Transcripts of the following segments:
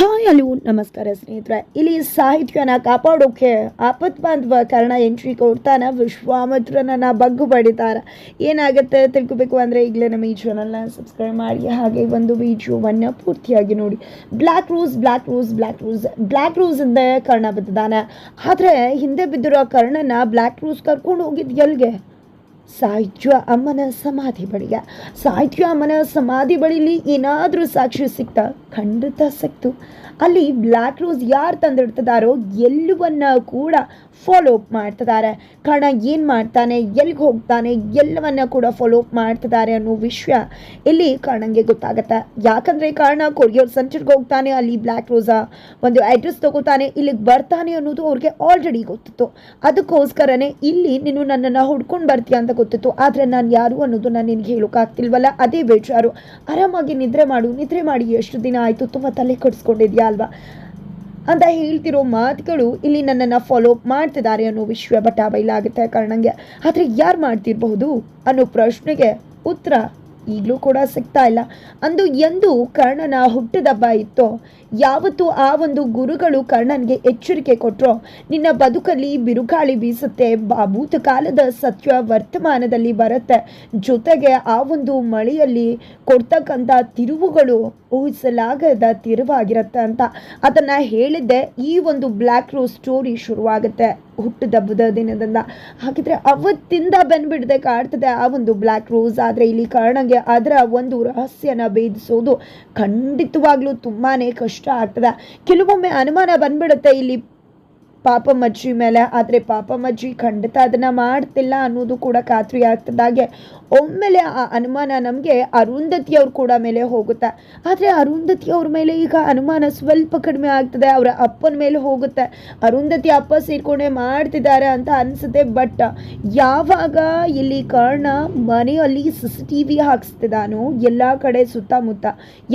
Hi hello ನಮಸ್ಕಾರ ಸ್ನೇಹಿತರೆ. ಇಲ್ಲಿ ಸಾಹಿತ್ಯನ ಕಾಪಾಡೋಕೆ ಆಪತ್ ಬಾಂಧವ ಕಾರಣ ಎಂಟ್ರಿ ಕೊಡ್ತಾನೆ ವಿಶ್ವಾಮಿತ್ರನನ್ನ ಬಗ್ಗು ಬಡಿತಾರ ಏನಾಗುತ್ತೆ ತಿಳ್ಕೊಬೇಕು ಅಂದರೆ ಈಗಲೇ ನಮ್ಮ ಈ ಚಾನಲ್ನ ಸಬ್ಸ್ಕ್ರೈಬ್ ಮಾಡಿ, ಹಾಗೆ ಒಂದು ವಿಡಿಯೋವನ್ನು ಪೂರ್ತಿಯಾಗಿ ನೋಡಿ. Black rose black rose black rose black rose ಇಂದ ಕರ್ಣ ಬಿದ್ದಾನೆ ಆದರೆ ಹಿಂದೆ ಬಿದ್ದಿರೋ ಕರ್ಣನ ಬ್ಲ್ಯಾಕ್ ರೋಸ್ ಕರ್ಕೊಂಡು ಹೋಗಿದ್ದು ಎಲ್ಲಿಗೆ ಸಾಹಿತ್ಯ ಅಮ್ಮನ ಸಮಾಧಿ ಬಳಿಗೆ. ಸಾಹಿತ್ಯ ಅಮ್ಮನ ಸಮಾಧಿ ಬಳಿಲಿ ಏನಾದರೂ ಸಾಕ್ಷಿ ಸಿಕ್ತಾ? ಖಂಡಿತ ಸಿಕ್ತು. ಅಲ್ಲಿ ಬ್ಲ್ಯಾಕ್ ರೋಸ್ ಯಾರು ತಂದಿಡ್ತಿದಾರೋ ಎಲ್ಲವನ್ನ ಕೂಡ ಫಾಲೋ ಅಪ್ ಮಾಡ್ತಿದ್ದಾರೆ ಕಾರಣ ಏನು ಮಾಡ್ತಾನೆ ಎಲ್ಲಿಗೆ ಹೋಗ್ತಾನೆ, ಎಲ್ಲವನ್ನ ಕೂಡ ಫಾಲೋ ಅಪ್ ಮಾಡ್ತಿದ್ದಾರೆ ಅನ್ನೋ ವಿಷಯ ಇಲ್ಲಿ ಕರ್ಣಂಗೆ ಗೊತ್ತಾಗತ್ತೆ. ಯಾಕಂದರೆ ಕಾರಣ ಕೊರಿಯರ್ ಸೆಂಟರ್ಗೆ ಹೋಗ್ತಾನೆ, ಅಲ್ಲಿ ಬ್ಲ್ಯಾಕ್ ರೋಸಾ ಒಂದು ಅಡ್ರೆಸ್ ತಗೋತಾನೆ, ಇಲ್ಲಿಗೆ ಬರ್ತಾನೆ ಅನ್ನೋದು ಅವ್ರಿಗೆ ಆಲ್ರೆಡಿ ಗೊತ್ತಿತ್ತು. ಅದಕ್ಕೋಸ್ಕರನೇ ಇಲ್ಲಿ ನೀನು ನನ್ನನ್ನು ಹುಡ್ಕೊಂಡು ಬರ್ತೀಯ ಅಂತ ಗೊತ್ತಿತ್ತು. ಆದರೆ ನಾನು ಯಾರು ಅನ್ನೋದು ನಾನು ನಿನಗೆ ಹೇಳೋಕ್ಕಾಗ್ತಿಲ್ವಲ್ಲ ಅದೇ ಬೇಜಾರು. ಆರಾಮಾಗಿ ನಿದ್ರೆ ಮಾಡು, ನಿದ್ರೆ ಮಾಡಿ, ಎಷ್ಟು ದಿನ ಆಯಿತು, ತುಂಬ ತಲೆ ಕೆಡಿಸ್ಕೊಂಡಿದ್ಯಾ ಅಲ್ವಾ? ಅಂತ ಹೇಳ್ತಿರೋ ಮಾತುಗಳು ಇಲ್ಲಿ ನನ್ನನ್ನು ಫಾಲೋ ಅಪ್ ಮಾಡ್ತಿದ್ದಾರೆ ಅನ್ನೋ ವಿಷಯ ಬಟ ಬೈಲಾಗುತ್ತೆ ಕಾರಣಂಗೆ. ಆದರೆ ಯಾರು ಮಾಡ್ತಿರಬಹುದು ಅನ್ನೋ ಪ್ರಶ್ನೆಗೆ ಉತ್ತರ ಈಗಲೂ ಕೂಡ ಸಿಗ್ತಾ ಇಲ್ಲ. ಅಂದು ಎಂದು ಕರ್ಣನ ಹುಟ್ಟದಬ್ಬ ಇತ್ತೋ, ಯಾವತ್ತು ಆ ಒಂದು ಗುರುಗಳು ಕರ್ಣನ್ಗೆ ಎಚ್ಚರಿಕೆ ಕೊಟ್ಟರೋ ನಿನ್ನ ಬದುಕಲ್ಲಿ ಬಿರುಗಾಳಿ ಬೀಸುತ್ತೆ ಭೂತಕಾಲದ ಸತ್ಯ ವರ್ತಮಾನದಲ್ಲಿ ಬರುತ್ತೆ, ಜೊತೆಗೆ ಆ ಒಂದು ಮಳೆಯಲ್ಲಿ ಕೊಡ್ತಕ್ಕಂಥ ತಿರುವುಗಳು ಊಹಿಸಲಾಗದ ತಿರುವಾಗಿರುತ್ತೆ ಅಂತ ಅದನ್ನು ಹೇಳಿದ್ದೆ. ಈ ಒಂದು ಬ್ಲ್ಯಾಕ್ ರೋಸ್ ಸ್ಟೋರಿ ಶುರುವಾಗುತ್ತೆ ಹುಟ್ಟುದಬ್ಬದ ದಿನದಿಂದ. ಹಾಗಿದ್ರೆ ಅವತ್ತಿಂದ ಬಂದ್ಬಿಡದೆ ಕಾಡ್ತದೆ ಆ ಒಂದು ಬ್ಲ್ಯಾಕ್ ರೋಸ್ ಆದರೆ ಇಲ್ಲಿ ಕಾರಣಂಗೆ ಅದರ ಒಂದು ರಹಸ್ಯನ ಭೇದಿಸೋದು ಖಂಡಿತವಾಗ್ಲೂ ತುಂಬಾ ಕಷ್ಟ ಆಗ್ತದೆ. ಕೆಲವೊಮ್ಮೆ ಅನುಮಾನ ಬಂದ್ಬಿಡುತ್ತೆ ಇಲ್ಲಿ ಪಾಪಮ್ಮಜ್ಜಿ ಮೇಲೆ, ಆದರೆ ಮಜ್ಜಿ ಖಂಡಿತ ಅದನ್ನು ಮಾಡ್ತಿಲ್ಲ ಅನ್ನೋದು ಕೂಡ ಖಾತ್ರಿ ಆಗ್ತದಾಗೆ ಒಮ್ಮೆಲೆ ಆ ಅನುಮಾನ ನಮಗೆ ಅರುಂಧತಿಯವ್ರ ಕೂಡ ಮೇಲೆ ಹೋಗುತ್ತೆ. ಆದರೆ ಅರುಂಧತಿ ಅವ್ರ ಮೇಲೆ ಈಗ ಅನುಮಾನ ಸ್ವಲ್ಪ ಕಡಿಮೆ ಆಗ್ತದೆ, ಅವರ ಅಪ್ಪನ ಮೇಲೆ ಹೋಗುತ್ತೆ. ಅರುಂಧತಿ ಅಪ್ಪ ಸೇರ್ಕೊಂಡೆ ಮಾಡ್ತಿದ್ದಾರೆ ಅಂತ ಅನಿಸುತ್ತೆ, ಬಟ್ ಯಾವಾಗ ಇಲ್ಲಿ ಕರ್ಣ ಮನೆಯಲ್ಲಿ ಸಿ ಸಿ ಟಿ ವಿ ಹಾಕಿಸ್ತಿದ್ದಾನೋ, ಎಲ್ಲ ಕಡೆ ಸುತ್ತಮುತ್ತ,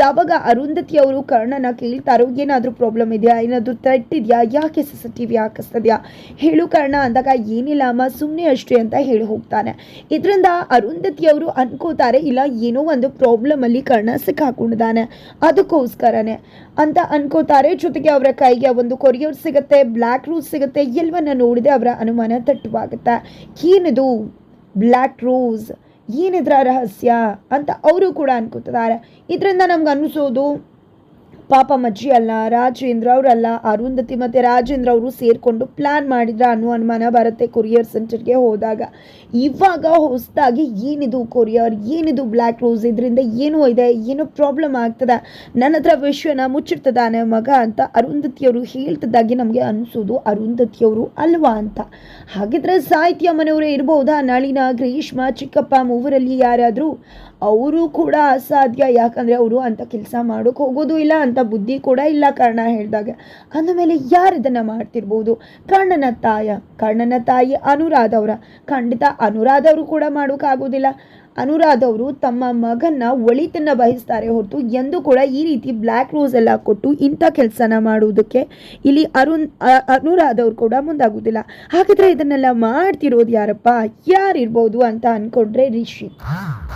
ಯಾವಾಗ ಅರುಂಧತಿ ಅವರು ಕರ್ಣನ ಕೇಳ್ತಾರೋ, ಏನಾದರೂ ಪ್ರಾಬ್ಲಮ್ ಇದೆಯಾ? ಏನಾದರೂ ಥ್ರೆಟ್ ಇದೆಯಾ? ಯಾಕೆ ಸಿ ಸಿ ಟಿ ವಿ ಹಾಕಿಸ್ತದ್ಯಾ ಹೇಳು ಕರ್ಣ ಅಂದಾಗ ಏನಿಲ್ಲ ಅಮ್ಮ ಸುಮ್ಮನೆ ಅಷ್ಟೇ ಅಂತ ಹೇಳಿ ಹೋಗ್ತಾನೆ. ಇದರಿಂದ ಅರುಂಧತಿಯವರು ಅನ್ಕೋತಾರೆ, ಇಲ್ಲ, ಏನೋ ಒಂದು ಪ್ರಾಬ್ಲಮ್ ಅಲ್ಲಿ ಕರ್ಣ ಸಿಕ್ಕಾಕೊಂಡಿದ್ದಾನೆ. ಅದಕ್ಕೋಸ್ಕರನೇ ಅಂತ ಅನ್ಕೋತಾರೆ. ಜೊತೆಗೆ ಅವರ ಕೈಗೆ ಒಂದು ಕೊರಿಯರ್ ಸಿಗುತ್ತೆ ಬ್ಲ್ಯಾಕ್ ರೂಸ್ ಸಿಗುತ್ತೆ, ಎಲ್ಲವನ್ನ ನೋಡಿದೆ ಅವರ ಅನುಮಾನ ತಟ್ಟುವಾಗುತ್ತೆ ಏನಿದು? ಬ್ಲ್ಯಾಕ್ ರೋಸ್ ಏನಿದ್ರ ರಹಸ್ಯ? ಅಂತ ಅವರು ಕೂಡ ಅನ್ಕೋತಿದ್ದಾರೆ. ಇದರಿಂದ ನಮ್ಗೆ ಅನಿಸೋದು ಪಾಪ ಮಜ್ಜಿ ಅಲ್ಲ, ರಾಜೇಂದ್ರ ಅವರಲ್ಲ, ಅರುಂಧತಿ ಮತ್ತು ರಾಜೇಂದ್ರ ಅವರು ಸೇರಿಕೊಂಡು ಪ್ಲ್ಯಾನ್ ಮಾಡಿದ್ರ ಅನ್ನೋ ಅನುಮಾನ ಬರುತ್ತೆ ಕೊರಿಯರ್ ಸೆಂಟರ್ಗೆ ಹೋದಾಗ. ಇವಾಗ ಹೊಸದಾಗಿ ಏನಿದು ಕೊರಿಯರ್ ಏನಿದು ಬ್ಲ್ಯಾಕ್ ರೋಸ್ ಇದರಿಂದ ಏನೂ ಇದೆ, ಏನೋ ಪ್ರಾಬ್ಲಮ್ ಆಗ್ತದೆ? ನನ್ನ ಹತ್ರ ವಿಷಯನ ಮುಚ್ಚಿಡ್ತದಾನೆ ಮಗ ಅಂತ ಅರುಂಧತಿಯವರು ಹೇಳ್ತಿದ್ದಾಗಿ ನಮಗೆ ಅನಿಸೋದು ಅರುಂಧತಿಯವರು ಅಲ್ವಾ ಅಂತ. ಹಾಗಿದ್ರೆ ಸಾಹಿತ್ಯ ಮನೆಯವರೇ ಇರಬಹುದಾ ನಳಿನ, ಗ್ರೀಷ್ಮ, ಚಿಕ್ಕಪ್ಪ ಮೂವರಲ್ಲಿ ಯಾರಾದರೂ? ಅವರು ಕೂಡ ಅಸಾಧ್ಯ. ಯಾಕಂದರೆ ಅವರು ಅಂತ ಕೆಲಸ ಮಾಡೋಕೆ ಹೋಗೋದು ಇಲ್ಲ, ಅಂತ ಬುದ್ಧಿ ಕೂಡ ಇಲ್ಲ ಕರ್ಣ ಹೇಳಿದಾಗ. ಅಂದಮೇಲೆ ಯಾರು ಇದನ್ನು ಮಾಡ್ತಿರ್ಬೋದು? ಕರ್ಣನ ತಾಯ. ಕರ್ಣನ ತಾಯಿ ಅನುರಾಧ ಅವರ ಖಂಡಿತ ಅನುರಾಧ ಅವರು ಕೂಡ ಮಾಡೋಕ್ಕಾಗೋದಿಲ್ಲ ಅನುರಾಧ ಅವರು ತಮ್ಮ ಮಗನ್ನ ಒಳಿತನ್ನ ಬಯಸ್ತಾರೆ ಹೊರತು ಎಂದು ಕೂಡ ಈ ರೀತಿ ಬ್ಲ್ಯಾಕ್ ರೋಸ್ ಎಲ್ಲ ಕೊಟ್ಟು ಇಂಥ ಕೆಲಸನ ಮಾಡುವುದಕ್ಕೆ ಇಲ್ಲಿ ಅರುಣ್ ಅನುರಾಧ ಅವ್ರು ಕೂಡ ಮುಂದಾಗುವುದಿಲ್ಲ. ಹಾಗಿದ್ರೆ ಇದನ್ನೆಲ್ಲ ಮಾಡ್ತಿರೋದು ಯಾರಪ್ಪ? ಯಾರಿರ್ಬೋದು ಅಂತ ಅನ್ಕೊಂಡ್ರೆ ರಿಷಿ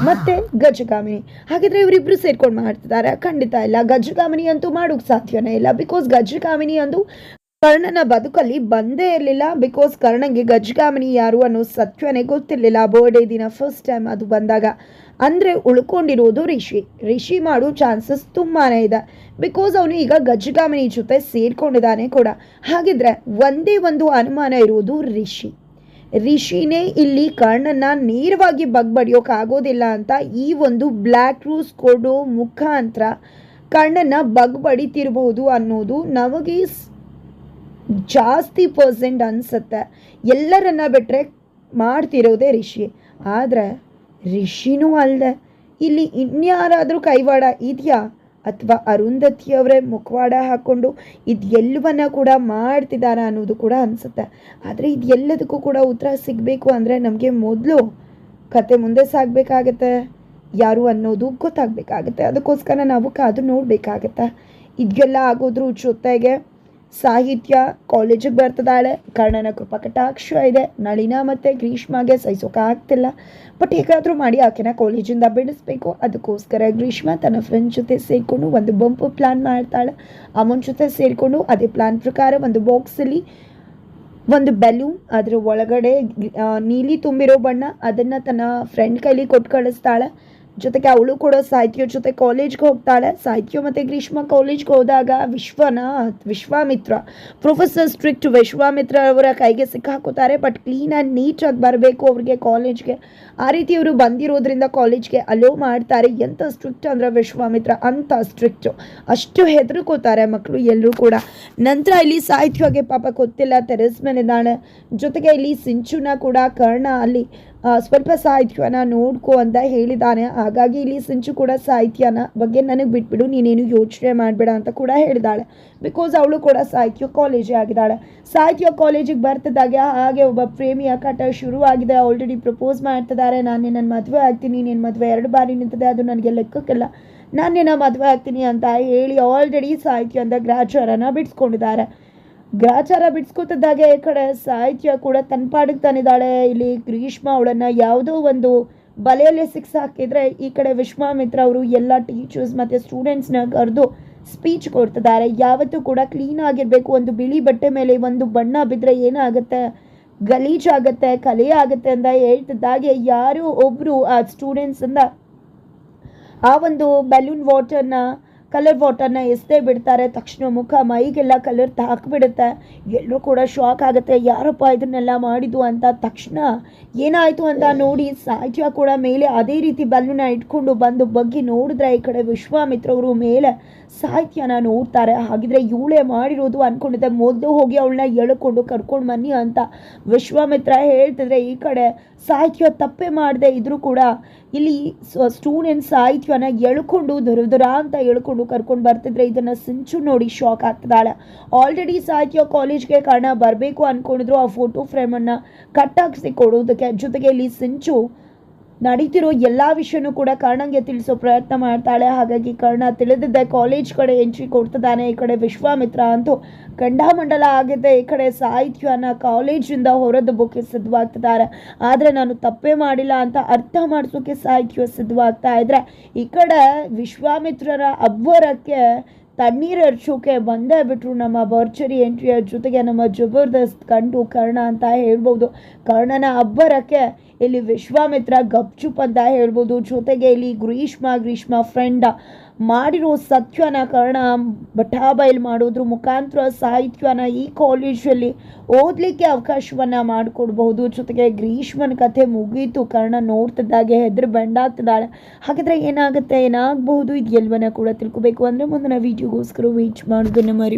ಮತ್ತೆ ಗಜಗಾಮಿನಿ. ಹಾಗಿದ್ರೆ ಇವರಿಬ್ರು ಸೇರ್ಕೊಂಡು ಮಾಡ್ತಿದ್ದಾರೆ. ಖಂಡಿತ ಇಲ್ಲ. ಗಜಗಾಮಿನಿ ಅಂತೂ ಮಾಡೋಕೆ ಸಾಧ್ಯನೇ ಇಲ್ಲ. ಬಿಕಾಸ್ ಗಜಗಾಮಿನಿ ಅಂದು ಕರ್ಣನ ಬದುಕಲ್ಲಿ ಬಂದೇ ಇರಲಿಲ್ಲ ಬಿಕಾಸ್ ಕರ್ಣಂಗೆ ಗಜಗಾಮಿನಿ ಯಾರು ಅನ್ನೋ ಸತ್ಯನೇ ಗೊತ್ತಿರಲಿಲ್ಲ. ಬರ್ಡೇ ದಿನ ಫಸ್ಟ್ ಟೈಮ್ ಅದು ಬಂದಾಗ. ಅಂದರೆ ಉಳ್ಕೊಂಡಿರೋದು ರಿಷಿ. ರಿಷಿ ಮಾಡೋ ಚಾನ್ಸಸ್ ತುಂಬಾ ಇದೆ. ಬಿಕಾಸ್ ಅವನು ಈಗ ಗಜಗಾಮಿನಿ ಜೊತೆ ಸೇರ್ಕೊಂಡಿದ್ದಾನೆ ಕೂಡ. ಹಾಗಿದ್ರೆ ಒಂದೇ ಒಂದು ಅನುಮಾನ ಇರೋದು ರಿಷಿ. ರಿಷಿನೇ ಇಲ್ಲಿ ಕರ್ಣನ್ನ ನೇರವಾಗಿ ಬಗ್ಬಡಿಯೋಕ್ಕಾಗೋದಿಲ್ಲ ಅಂತ ಈ ಒಂದು ಬ್ಲ್ಯಾಕ್ ರೂಸ್ ಕೊಡೋ ಮುಖಾಂತರ ಕರ್ಣನ್ನ ಬಗ್ಬಡಿತಿರಬಹುದು ಅನ್ನೋದು ನಮಗೆ ಜಾಸ್ತಿ ಪರ್ಸೆಂಟ್ ಅನಿಸುತ್ತೆ. ಎಲ್ಲರನ್ನ ಬಿಟ್ಟರೆ ಮಾಡ್ತಿರೋದೇ ರಿಷಿ. ಆದರೆ ರಿಷಿನೂ ಅಲ್ಲದೆ ಇಲ್ಲಿ ಇನ್ಯಾರಾದರೂ ಕೈವಾಡ ಇದೆಯಾ? ಅಥವಾ ಅರುಂಧತಿಯವರೇ ಮುಖವಾಡ ಹಾಕ್ಕೊಂಡು ಇದು ಎಲ್ಲವನ್ನ ಕೂಡ ಮಾಡ್ತಿದ್ದಾರಾ ಅನ್ನೋದು ಕೂಡ ಅನಿಸುತ್ತೆ. ಆದರೆ ಇದು ಎಲ್ಲದಕ್ಕೂ ಕೂಡ ಉತ್ತರ ಸಿಗಬೇಕು ಅಂದರೆ ನಮಗೆ ಮೊದಲು ಕತೆ ಮುಂದೆ ಸಾಗಬೇಕಾಗತ್ತೆ. ಯಾರು ಅನ್ನೋದು ಗೊತ್ತಾಗಬೇಕಾಗತ್ತೆ. ಅದಕ್ಕೋಸ್ಕರ ನಾವು ಕಾದು ನೋಡಬೇಕಾಗತ್ತೆ. ಇದೆಲ್ಲ ಆಗೋದ್ರ ಜೊತೆಗೆ ಸಾಹಿತ್ಯ ಕಾಲೇಜಿಗೆ ಬರ್ತದಾಳೆ. ಕರ್ಣನ ಕೃಪಾ ಕಟಾಕ್ಷ ಇದೆ. ನಳಿನ ಮತ್ತು ಗ್ರೀಷ್ಮಗೆ ಸಹಿಸೋಕ್ಕಾಗ್ತಿಲ್ಲ ಬಟ್ ಹೇಗಾದರೂ ಮಾಡಿ ಆಕೆನ ಕಾಲೇಜಿಂದ ಬಿಡಿಸ್ಬೇಕು. ಅದಕ್ಕೋಸ್ಕರ ಗ್ರೀಷ್ಮ ತನ್ನ ಫ್ರೆಂಡ್ ಜೊತೆ ಸೇರಿಕೊಂಡು ಒಂದು ಬಂಪು ಪ್ಲ್ಯಾನ್ ಮಾಡ್ತಾಳೆ. ಅಮ್ಮನ ಜೊತೆ ಸೇರಿಕೊಂಡು ಅದೇ ಪ್ಲ್ಯಾನ್ ಪ್ರಕಾರ ಒಂದು ಬಾಕ್ಸಲ್ಲಿ ಒಂದು ಬೆಲೂನ್ ಅದರ ಒಳಗಡೆ ನೀಲಿ ತುಂಬಿರೋ ಬಣ್ಣ, ಅದನ್ನು ತನ್ನ ಫ್ರೆಂಡ್ ಕೈಲಿ ಕೊಟ್ಟು ಕಳಿಸ್ತಾಳೆ. ಜೊತೆಗೆ ಅವಳು ಕೂಡ ಸಾಹಿತ್ಯ ಜೊತೆ ಕಾಲೇಜ್ಗೆ ಹೋಗ್ತಾಳೆ. ಸಾಹಿತ್ಯ ಮತ್ತು ಗ್ರೀಷ್ಮ ಕಾಲೇಜ್ಗೆ ಹೋದಾಗ ವಿಶ್ವನಾಥ್ ವಿಶ್ವಾಮಿತ್ರ ಪ್ರೊಫೆಸರ್ ಸ್ಟ್ರಿಕ್ಟ್ ವಿಶ್ವಾಮಿತ್ರ ಅವರ ಕೈಗೆ ಸಿಕ್ಕಾಕೋತಾರೆ. ಬಟ್ ಕ್ಲೀನ್ ಆ್ಯಂಡ್ ನೀಟಾಗಿ ಬರಬೇಕು ಅವ್ರಿಗೆ ಕಾಲೇಜ್ಗೆ ಆ ರೀತಿ ಅವರು ಬಂದಿರೋದ್ರಿಂದ ಕಾಲೇಜ್ಗೆ ಅಲೋ ಮಾಡ್ತಾರೆ. ಎಂಥ ಸ್ಟ್ರಿಕ್ಟ್ ಅಂದರೆ ವಿಶ್ವಾಮಿತ್ರ ಅಂಥ ಸ್ಟ್ರಿಕ್ಟು ಅಷ್ಟು ಹೆದರ್ಕೋತಾರೆ ಮಕ್ಕಳು ಎಲ್ಲರೂ ಕೂಡ. ನಂತರ ಇಲ್ಲಿ ಸಾಹಿತ್ಯವಾಗಿ ಪಾಪ ಗೊತ್ತಿಲ್ಲ. ತೆರೆಸ್ಮೇಲೆ ಮೇಲಿದ್ದಾಳೆ. ಜೊತೆಗೆ ಇಲ್ಲಿ ಸಿಂಚುನ ಕೂಡ, ಕರ್ಣ ಅಲ್ಲಿ ಸ್ವಲ್ಪ ಸಾಹಿತ್ಯನ ನೋಡ್ಕೋ ಅಂತ ಹೇಳಿದ್ದಾನೆ ಹಾಗಾಗಿ ಇಲ್ಲಿ ಸಿಂಚು ಕೂಡ ಸಾಹಿತ್ಯನ ಬಗ್ಗೆ ನನಗೆ ಬಿಟ್ಬಿಡು, ನೀನೇನು ಯೋಚನೆ ಮಾಡಬೇಡ ಅಂತ ಕೂಡ ಹೇಳಿದಾಳೆ. ಬಿಕಾಸ್ ಅವಳು ಕೂಡ ಸಾಹಿತ್ಯ ಕಾಲೇಜೇ ಆಗಿದ್ದಾಳೆ. ಸಾಹಿತ್ಯ ಕಾಲೇಜಿಗೆ ಬರ್ತಿದ್ದಾಗೆ ಹಾಗೆ ಒಬ್ಬ ಪ್ರೇಮಿಯ ಕಟ ಶುರುವಾಗಿದೆ. ಆಲ್ರೆಡಿ ಪ್ರಪೋಸ್ ಮಾಡ್ತಿದ್ದಾರೆ ನಾನು ನನ್ನ ಮದುವೆ ಆಗ್ತೀನಿ ನಿನ್ನ ಮದುವೆ ಎರಡು ಬಾರಿ ನಿಂತಿದೆ, ಅದು ನನಗೆ ಲೆಕ್ಕಕ್ಕಿಲ್ಲ. ನಾನು ನಿನ್ನ ಮದುವೆ ಆಗ್ತೀನಿ ಅಂತ ಹೇಳಿ ಆಲ್ರೆಡಿ ಸಾಹಿತ್ಯ ಅಂತ ಗ್ರಾಚಾರನ ಬಿಡಿಸ್ಕೊಂಡಿದ್ದಾರೆ ಗ್ರಾಚಾರ ಬಿಡಿಸ್ಕೊತಿದ್ದಾಗೆ ಈ ಕಡೆ ಸಾಹಿತ್ಯ ಕೂಡ ತನ್ನ ತಾನಿದ್ದಾಳೆ. ಇಲ್ಲಿ ಗ್ರೀಷ್ಮ ಅವಳನ್ನು ಯಾವುದೋ ಒಂದು ಬಲೆಯಲ್ಲಿ ಸಿಕ್ಸ್ ಹಾಕಿದ್ರೆ ಈ ಕಡೆ ವಿಶ್ವಾಮಿತ್ರ ಅವರು ಎಲ್ಲ ಟೀಚರ್ಸ್ ಮತ್ತು ಸ್ಟೂಡೆಂಟ್ಸ್ನ ಕರೆದು ಸ್ಪೀಚ್ ಕೊಡ್ತಿದ್ದಾರೆ. ಯಾವತ್ತೂ ಕೂಡ ಕ್ಲೀನ್ ಆಗಿರಬೇಕು. ಒಂದು ಬಿಳಿ ಬಟ್ಟೆ ಮೇಲೆ ಒಂದು ಬಣ್ಣ ಬಿದ್ದರೆ ಏನಾಗುತ್ತೆ? ಗಲೀಜಾಗುತ್ತೆ ಕಲೆ ಆಗುತ್ತೆ ಅಂತ ಹೇಳ್ತಿದ್ದಾಗೆ ಯಾರೋ ಒಬ್ಬರು ಆ ಸ್ಟೂಡೆಂಟ್ಸಿಂದ ಆ ಒಂದು ಬಲೂನ್ ವಾಟರ್ನ ಕಲರ್ ವಾಟರ್ನ ಎಸ್ದೇ ಬಿಡ್ತಾರೆ. ತಕ್ಷಣ ಮುಖ ಮೈಗೆಲ್ಲ ಕಲರ್ ತಾಕ್ಬಿಡುತ್ತೆ. ಎಲ್ಲರೂ ಕೂಡ ಶಾಕ್ ಆಗುತ್ತೆ. ಯಾರಪ್ಪ ಇದನ್ನೆಲ್ಲ ಮಾಡಿದ್ದು ಅಂತ. ತಕ್ಷಣ ಏನಾಯಿತು ಅಂತ ನೋಡಿ ಸಾಹಿತ್ಯ ಕೂಡ ಮೇಲೆ ಅದೇ ರೀತಿ ಬಲೂನ ಇಟ್ಕೊಂಡು ಬಂದು ಬಗ್ಗಿ ನೋಡಿದ್ರೆ ಈ ಕಡೆ ವಿಶ್ವಾಮಿತ್ರ ಅವರು ಮೇಲೆ ಸಾಹಿತ್ಯನ ನೋಡ್ತಾರೆ. ಹಾಗಿದ್ರೆ ಇವಳೇ ಮಾಡಿರೋದು ಅಂದ್ಕೊಂಡಿದ್ದೆ ಮೊದಲು ಹೋಗಿ ಅವಳನ್ನ ಎಳ್ಕೊಂಡು ಕರ್ಕೊಂಡು ಬನ್ನಿ ಅಂತ ವಿಶ್ವಾಮಿತ್ರ ಹೇಳ್ತಿದ್ರೆ ಈ ಕಡೆ ಸಾಹಿತ್ಯ ತಪ್ಪೆ ಮಾಡದೆ ಇದ್ರೂ ಕೂಡ ಇಲ್ಲಿ ಸ್ಟೂಡೆಂಟ್ ಸಾಹಿತ್ಯನ ಎಳ್ಕೊಂಡು ದುರದುರ ದುರ ಅಂತ ಎಳ್ಕೊಂಡು ಕರ್ಕೊಂಡು ಬರ್ತಿದ್ರೆ ಇದನ್ನು ಸಿಂಚು ನೋಡಿ ಶಾಕ್ ಆಗ್ತಿದ್ದಾಳೆ. ಆಲ್ರೆಡಿ ಸಾಹಿತ್ಯ ಕಾಲೇಜ್ಗೆ ಕಾರಣ ಬರಬೇಕು ಅಂದ್ಕೊಂಡಿದ್ರು ಆ ಫೋಟೋ ಫ್ರೇಮನ್ನು ಕಟ್ ಹಾಕ್ಸಿ ಕೊಡೋದಕ್ಕೆ ಜೊತೆಗೆ ಇಲ್ಲಿ ಸಿಂಚು ನಡೀತಿರೋ ಎಲ್ಲ ವಿಷಯನೂ ಕೂಡ ಕರ್ಣಂಗೆ ತಿಳಿಸೋ ಪ್ರಯತ್ನ ಮಾಡ್ತಾಳೆ. ಹಾಗಾಗಿ ಕರ್ಣ ತಿಳಿದಿದ್ದೆ ಕಾಲೇಜ್ ಕಡೆ ಎಂಟ್ರಿ ಕೊಡ್ತಿದ್ದಾನೆ, ಈ ಕಡೆ ವಿಶ್ವಾಮಿತ್ರ ಅಂತೂ ಗಂಡಾಮಂಡಲ ಆಗಿದೆ ಈ ಕಡೆ ಸಾಹಿತ್ಯನ ಕಾಲೇಜಿಂದ ಹೊರದುಬೋಕೆ ಸಿದ್ಧವಾಗ್ತಿದ್ದಾರೆ. ಆದರೆ ನಾನು ತಪ್ಪೇ ಮಾಡಿಲ್ಲ ಅಂತ ಅರ್ಥ ಮಾಡಿಸೋಕೆ ಸಾಹಿತ್ಯ ಸಿದ್ಧವಾಗ್ತಾ ಇದ್ರೆ, ಈ ಕಡೆ ವಿಶ್ವಾಮಿತ್ರರ ಅಬ್ಬರಕ್ಕೆ ತಣ್ಣೀರು ಹರ್ಚೋಕೆ ಬಂದೇ ಬಿಟ್ಟರು ನಮ್ಮ ಬರ್ಚರಿ ಎಂಟ್ರಿಯ ಜೊತೆಗೆ ನಮ್ಮ ಜಬರ್ದಸ್ತ್ ಕಂಡು ಕರ್ಣ ಅಂತ ಹೇಳ್ಬೋದು. ಕರ್ಣನ ಅಬ್ಬರಕ್ಕೆ ಇಲ್ಲಿ ವಿಶ್ವಾಮಿತ್ರ ಗಪ್ಚುಪ್ ಅಂತ ಹೇಳ್ಬೋದು. ಜೊತೆಗೆ ಇಲ್ಲಿ ಗ್ರೀಷ್ಮ ಗ್ರೀಷ್ಮ ಫ್ರೆಂಡ್ ಮಾಡಿರೋ ಸತ್ಯನ ಕರ್ಣ ಬಟಾಬೈಲ್ ಮಾಡೋದ್ರ, ಮುಖಾಂತರ ಸಾಹಿತ್ಯನ ಈ ಕಾಲೇಜಲ್ಲಿ ಓದಲಿಕ್ಕೆ ಅವಕಾಶವನ್ನು ಮಾಡಿಕೊಡ್ಬಹುದು. ಜೊತೆಗೆ ಗ್ರೀಷ್ಮನ ಕಥೆ ಮುಗೀತು, ಕರ್ಣ ನೋಡ್ತಿದ್ದಾಗೆ, ಹೆದ್ರು ಬೆಂಡಾಗ್ತಿದ್ದಾಳೆ. ಹಾಗಿದ್ರೆ ಏನಾಗುತ್ತೆ, ಏನಾಗಬಹುದು ಇದು ಎಲ್ಲವನ್ನ ಕೂಡ ತಿಳ್ಕೊಬೇಕು. ಅಂದರೆ ಮುಂದಿನ ವೀಡಿಯೋಗೋಸ್ಕರ ವೀಚ್ ಮಾಡೋದನ್ನು ಮರಿ